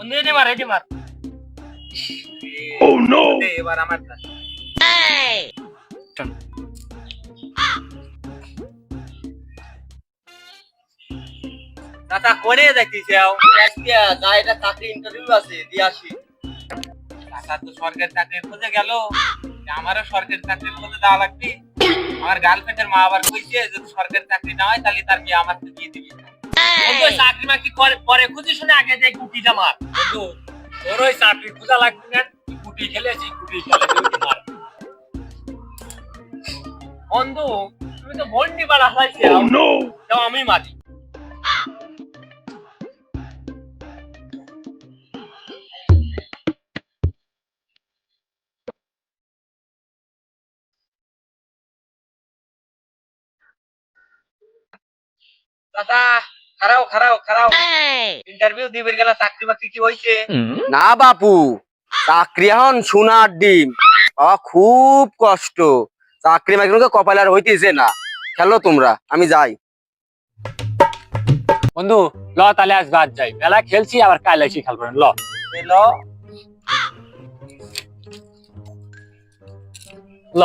বন্ধু এটি মার এটি মার। Oh! এবার আমার turn। চাচা কোনে দেখতেছে গাড়িটা চাকরি ইন্টারভিউ আছে দিয়ে আসি। তো সরকারি চাকরি খোঁজে গেল। আমারও সরকারি চাকরি খোঁজে দেওয়া লাগবে। আমার গার্লফ্রেন্ডের মা আবার কইছে যদি সরকারি চাকরি না হয় তাহলে তার বিয়ে আমার সাথে দিয়ে দিবি। ওই চাকরি মাকরি করে পরে খুঁজে শুনে আগে যাই গুটি বন্ধু তোর ওই চাকরি খোঁজা লাগবে না গুটি খেলেছি গুটি খেলে বন্ধু তুমি তো ভন্ডি হয়েছে Oh তাও আমি মারি। চাচা খারাও খারাও খারাও। ইন্টারভিউ দিবের গেলা চাকরি বাকরি কি হইছে? না বাপু চাকরি এখন সোনার ডিম। বাবা খুব কষ্ট। চাকরি মাকড়ি কপাল আর হইতেছে না। খেলো তোমরা আমি যাই। বন্ধু ল তাহলে আজ বাদ যাই। মেলা খেলছি আবার কাল এসে খেলব। ল। ল।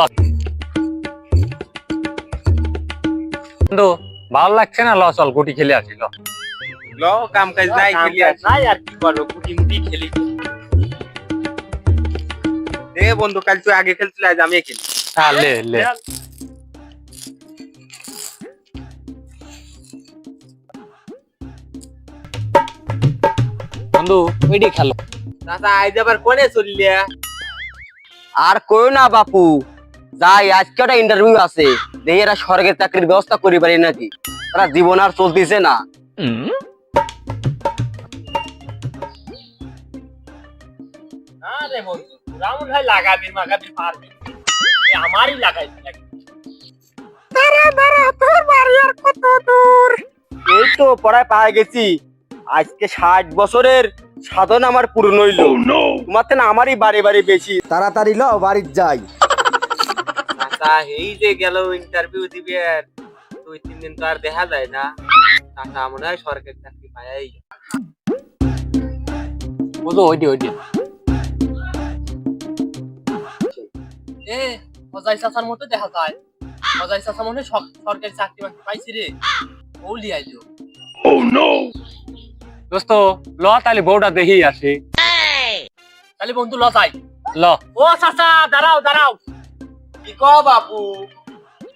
বন্ধু ভালো লাগছে না? ল চল গুটি খেলে আসি ল। ল কাম কাজ নাই খেলি আছি। নাই আর কি করব? গুটি মুটি খেলি। দে বন্ধু কাল তুই আগে খেলছিলি আজ আমি খেলি। হ্যাঁ লে লে। বন্ধু ওইটি খেলো। দাদা আজ আবার কোনে চললি? আর কইও না বাপু। যাই আজকে একটা ইন্টারভিউ আছে। দেখি এরা সরকারি চাকরির ব্যবস্থা করি পারি নাকি। তারা জীবন আর চলতেছে না। তোরা এই তো পড়ায় পায়ে গেছি। আজকে ষাট বছরের সাধন আমার পূর্ণ হইল। Oh তোমার থেকে না আমারই বাড়ি বাড়ি বেশি। তাড়াতাড়ি লও বাড়ির যাই। চাচা এই যে গেল ইন্টারভিউ দিবি আর দুই তিন দিন তো আর দেখা যায় না। চাচা মনে হয় সরকারি চাকরি পাই বন্ধু ওইটি ওইটি এ অজয় চাচার মতো দেখা যায়। অজয় চাচা মনে সর- সরকারি চাকরি বাকরি পাইছি রে। বৌলি আইলো। Oh no! দোস্ত ল তাহলে বউটা দেখি আসি। তাহলে বন্ধু লসাই ল। ও চাচা দাঁড়াও দাঁড়াও। কি ক বাপু?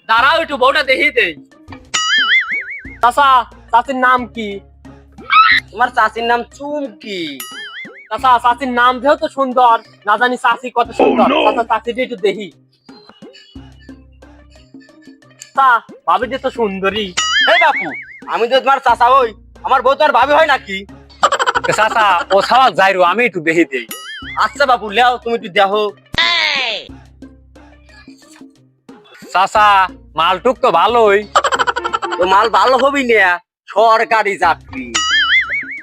দাঁড়াও একটু বউটা দেখি দেই চাচা চাচির নাম কি? তোমার চাচির নাম চুমকি চাচা চাচির নাম যেহেতু সুন্দর। না জানি চাচি কত সুন্দর। Oh, চাচা চাচিটা একটু দেখি। চা ভাবিটি তো সুন্দরী। হে বাপু আমি তো তোমার চাচা হই। আমার বউ তোমার ভাবি হয় নাকি চাচা ও সাওয়াক যাইরো আমি একটু দেখি দেই। আচ্ছা বাপু লেও তুমি একটু দেখো। চাচা মালটুক তো ভালোই। তো মাল ভালো হবি না সরকারি চাকরি।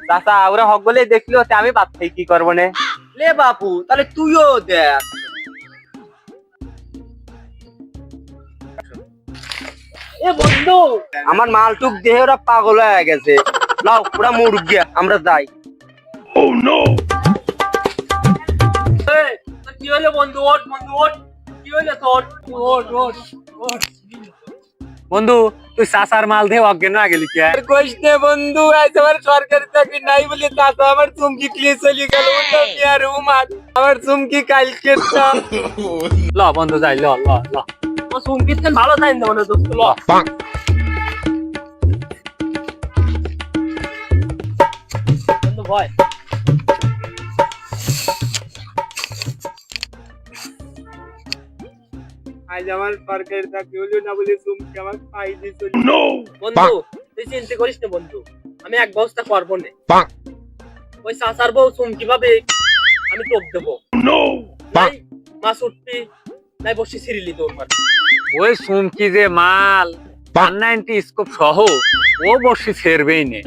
চাচা ওরা হক বলে দেখল আমি বাদ থেকে কি করব নে। লে বাপু তাহলে তুইও দেখ। এ বন্ধু আমার মালটুক দেহে ওরা পাগল হয়ে গেছে। নাও পুরা মুরগিয়া আমরা যাই। Oh no! কি হলো বন্ধু বন্ধু বন্ধু তুই চাচার মাল দিয়ে অজ্ঞান না গেলি কে কইস নে বন্ধু আজ আমার সরকারি চাকরি নাই বলে চাচা আমার চুমকি ক্লিয়ে চলে গেল আর উমার আমার চুমকি কালকে ল বন্ধু যাই ল ল ল। ও চুমকি ভালো যাই না মানে দোস্ত ল। বন্ধু ভয়। আজ আমার সরকারি চাকরি হলো না বলে চুমকি আমার পাই দিয়ে চলে বন্ধু তুই চিন্তা করিস না বন্ধু আমি এক বস্তা করব না। ওই চাচার বউ চুমকি ভাবে আমি টোপ দেবো? মাছ উঠবি নাই বসে ছিড়িলি তোর ওই সুমকি যে মাল স্কোপ সহ ও বসে ছেড়বেই নে।